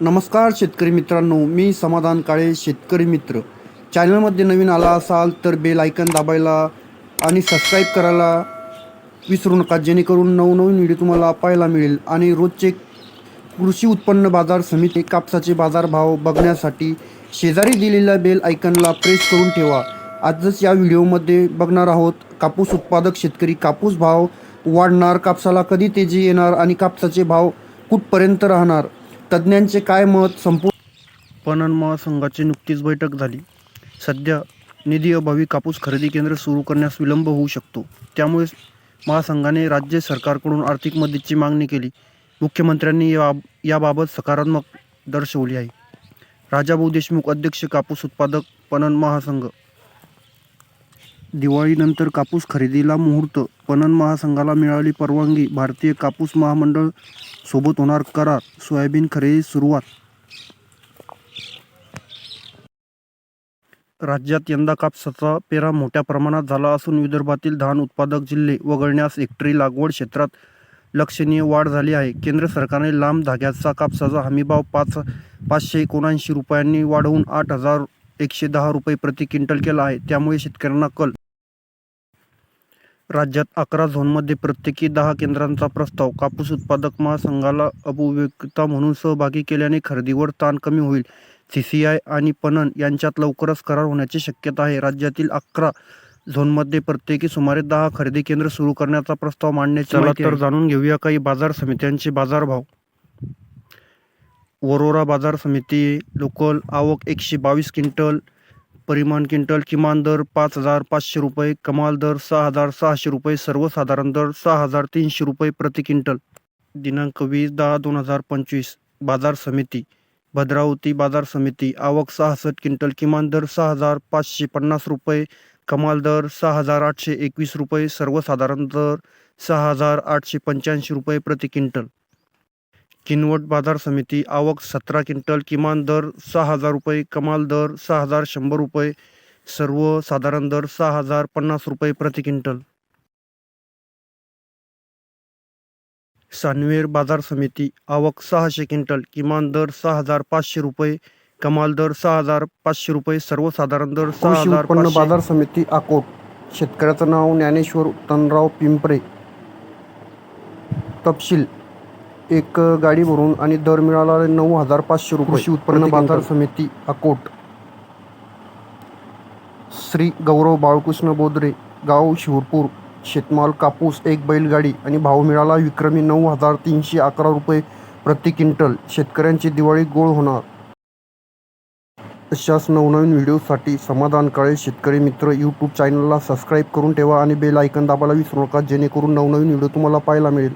नमस्कार शेतकरी मित्रांनो मी समाधान काळे शेतकरी मित्र. चॅनलमध्ये नवीन आला असाल तर बेल आयकन दाबायला आणि सबस्क्राईब करायला विसरू नका जेणेकरून नवनवीन व्हिडिओ तुम्हाला पाहायला मिळेल. आणि रोजचे कृषी उत्पन्न बाजार समिती कापसाचे बाजारभाव बघण्यासाठी शेजारी दिलेल्या बेल आयकनला प्रेस करून ठेवा. आजच या व्हिडिओमध्ये बघणार आहोत कापूस उत्पादक शेतकरी कापूस भाव वाढणार कापसाला कधी तेजी येणार आणि कापसाचे भाव कुठपर्यंत राहणार? तज्ज्ञांचे काय मत संपूर्ण पणन महासंघाची नुकतीच बैठक झाली. सध्या निधी अभावी कापूस खरेदी केंद्र सुरू करण्यास विलंब होऊ शकतो. त्यामुळे महासंघाने राज्य सरकारकडून आर्थिक मदतीची मागणी केली. मुख्यमंत्र्यांनी या याबाबत सकारात्मक दर्शवली आहे. राजाभाऊ देशमुख अध्यक्ष कापूस उत्पादक पणन महासंघ दिवाळीनंतर कापूस खरेदीला मुहूर्त पणन महासंघाला मिळाली परवानगी भारतीय कापूस महामंडळ सोबत होणार करार सोयाबीन खरेदी सुरुवात. राज्यात यंदा कापसाचा पेरा मोठ्या प्रमाणात झाला असून विदर्भातील धान उत्पादक जिल्हे वगळण्यास हेक्टरी लागवड क्षेत्रात लक्षणीय वाढ झाली आहे. केंद्र सरकारने लांब धाग्याचा कापसाचा हमीभाव पाच पाचशे एकोणऐंशी रुपयांनी वाढवून आठ हजार एकशे दहा रुपये प्रति क्विंटल केला आहे. त्यामुळे शेतकऱ्यांना कल राज्यात अकरा झोनमध्ये प्रत्येकी दहा केंद्रांचा प्रस्ताव. कापूस उत्पादक महासंघाला अभिव्यक्ता म्हणून सहभागी केल्याने खरेदीवर ताण कमी होईल. सीसीआय आणि पणन यांच्यात लवकरच करार होण्याची शक्यता आहे. राज्यातील अकरा झोनमध्ये प्रत्येकी सुमारे दहा खरेदी केंद्र सुरू करण्याचा प्रस्ताव मांडण्याची चला तर जाणून घेऊया काही बाजार समित्यांचे बाजारभाव. वरोरा बाजार समिती लोकल आवक एकशे बावीस क्विंटल परिमाण क्विंटल किमान दर पाच हजार पाचशे रुपये कमाल दर सहा हजार सहाशे रुपये सर्वसाधारण दर सहा हजार तीनशे रुपये प्रति क्विंटल. दिनांक वीस दहा दोन हजार पंचवीस बाजार समिती. भद्रावती बाजार समिती आवक सहासष्ट क्विंटल किमान दर सहा हजार पाचशे पन्नास रुपये कमाल दर सहा हजार आठशे एकवीस रुपये सर्वसाधारण दर सहा हजार आठशे पंच्याऐंशी रुपये प्रति क्विंटल. किनवट बाजार समिती आवक सतरा क्विंटल किमान दर सहा हजार रुपये कमाल दर सहा हजार शंभर रुपये सर्वसाधारण दर सहा हजार पन्नास रुपये प्रति क्विंटल सानवेर बाजार समिती आवक सहाशे क्विंटल किमान दर सहा हजार पाचशे रुपये कमाल दर सहा हजार पाचशे रुपये सर्वसाधारण दर सहा हजार. बाजार समिती अकोट शेतकऱ्याचं नाव ज्ञानेश्वर तनराव पिंपरे तपशील एक गाडी भरून आणि दर मिळाला नऊ हजार पाचशे रुपये कृषी उत्पन्न बाजार समिती अकोट. श्री गौरव बाळकृष्ण बोदरे गाव शिवपूर शेतमाल कापूस एक बैलगाडी आणि भाव मिळाला विक्रमी नऊ हजार तीनशे अकरा रुपये प्रति क्विंटल शेतकऱ्यांची दिवाळी गोळ होणार. अशाच नवनवीन व्हिडिओसाठी समाधान काळे शेतकरी मित्र यूट्यूब चॅनलला सबस्क्राईब करून ठेवा आणि बेल आयकन दाबायला विसरू नका जेणेकरून नवनवीन व्हिडिओ तुम्हाला पाहायला मिळेल.